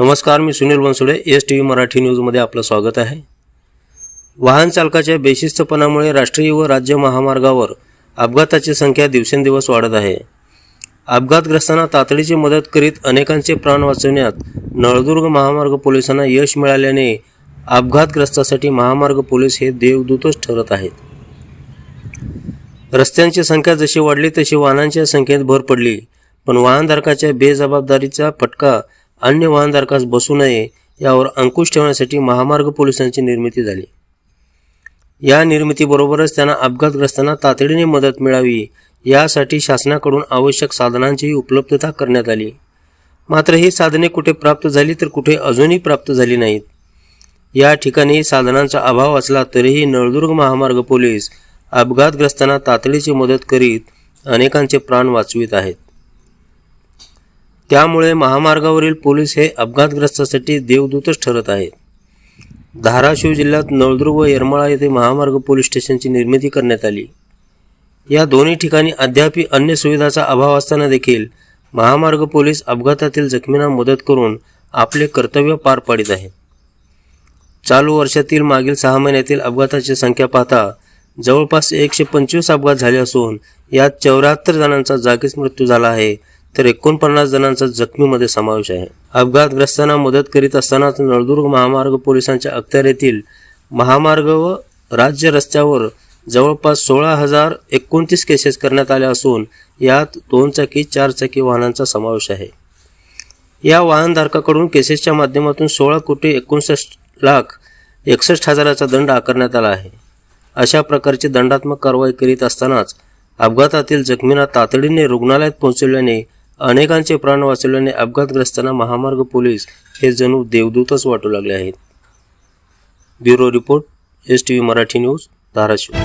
नमस्कार मी Sunil Bansode S T V Marathi न्यूजमध्ये आपलं स्वागत आहे. वाहन चालकाच्या बेशिस्तपणामुळे राष्ट्रीय व राज्य महामार्गावर अपघाताची संख्या दिवसेंदिवस वाढत आहे. अपघातग्रस्तांना तातडीची मदत करीत अनेकांचे प्राण वाचवण्यात नळदुर्ग महामार्ग पोलिसांना यश मिळाल्याने अपघातग्रस्तासाठी महामार्ग पोलीस हे देवदूतच ठरत आहेत. रस्त्यांची संख्या जशी वाढली तशी वाहनांच्या संख्येत भर पडली पण वाहनधारकाच्या बेजबाबदारीचा फटका अन्य वाहनधारकास बसू नये यावर अंकुश ठेवण्यासाठी महामार्ग पोलिसांची निर्मिती झाली. या निर्मितीबरोबरच त्यांना अपघातग्रस्तांना तातडीने मदत मिळावी यासाठी शासनाकडून आवश्यक साधनांचीही उपलब्धता करण्यात आली. मात्र ही साधने कुठे प्राप्त झाली तर कुठे अजूनही प्राप्त झाली नाहीत. या ठिकाणी साधनांचा अभाव असला तरीही नळदुर्ग महामार्ग पोलीस अपघातग्रस्तांना तातडीची मदत करीत अनेकांचे प्राण वाचवित आहेत. त्यामुळे महामार्गावरील पोलीस हे अपघातग्रस्तासाठी देवदूतच ठरत आहेत. धाराशिव जिल्ह्यात नळदुर्ग व येरमाळा येथे महामार्ग पोलीस स्टेशनची निर्मिती करण्यात आली. या दोन्ही ठिकाणी अद्यापही अन्य सुविधाचा अभाव असताना देखील महामार्ग पोलीस अपघातातील जखमींना मदत करून आपले कर्तव्य पार पाडित आहेत. चालू वर्षातील मागील सहा महिन्यातील अपघाताची संख्या पाहता जवळपास एकशे पंचवीस अपघात झाले असून यात चौऱ्याहत्तर जणांचा जागीच मृत्यू झाला आहे. तर एकोणपन्नास जणांचा जखमीमध्ये समावेश आहे. अपघातग्रस्तांना मदत करीत असतानाच नळदुर्ग महामार्ग पोलिसांच्या अखत्यारीतील महामार्ग व राज्य रस्त्यावर जवळपास सोळा हजार एकोणतीस केसेस करण्यात आल्या असून यात दोन चाकी चार चाकी वाहनांचा समावेश आहे. या वाहनधारकाकडून केसेसच्या माध्यमातून सोळा कोटी एकोणसष्ट लाख एकसष्ट हजाराचा दंड आकारण्यात आला आहे. अशा प्रकारची दंडात्मक कारवाई करीत असतानाच अपघातातील जखमींना तातडीने रुग्णालयात पोहोचवल्याने अनेकांचे प्राण वाचवल्याने अपघातग्रस्तांना महामार्ग पोलीस हे जणू देवदूतच वाटू लागले आहेत. Bureau report S T V Marathi news Dharashiv.